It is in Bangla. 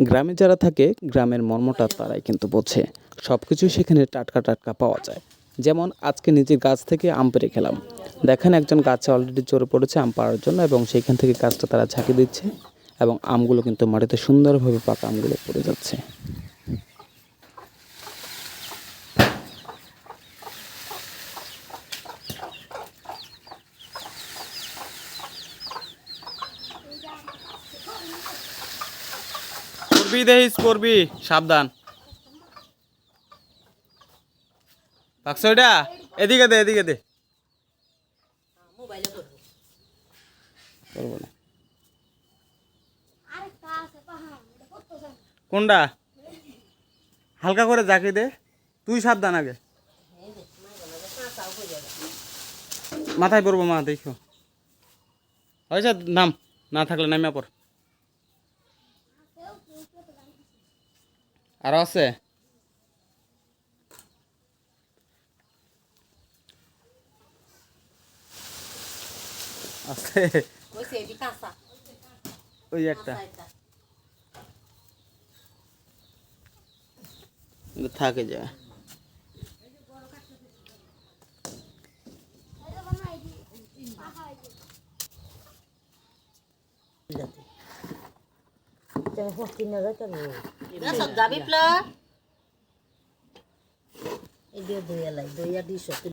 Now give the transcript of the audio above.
গ্রামে যারা থাকে, গ্রামের মর্মটা তারাই কিন্তু বোঝে। সব কিছুই সেখানে টাটকা টাটকা পাওয়া যায়। যেমন, আজকে নিজের গাছ থেকে আম পেরে খেলাম। দেখেন একজন গাছে অলরেডি চড়ে পড়েছে আম পাওয়ার জন্য এবং সেইখান থেকে গাছটা তারা ঝাঁকি দিচ্ছে এবং আমগুলো কিন্তু মাটিতে সুন্দরভাবে পাকা আমগুলো পড়ে যাচ্ছে। করবি, দেখিস, করবি। সাবধান। পাকছো এটা? এদিকে দে এদিকে দে। কোনটা? হালকা করে জাকি দে। তুই সাবধান আগে। মাথায় পড়ব মা, দেখো। হয়েছে, নাম। না থাকলে নামিয়া পর আরও আছে? আছে। ওইসে এটি কাঁচা ওই একটা। কাঁচা এটা। থাকে যায় এটা সব যাবি প্লা এই দিয়ে দইয়া লাই দইয়া দিছ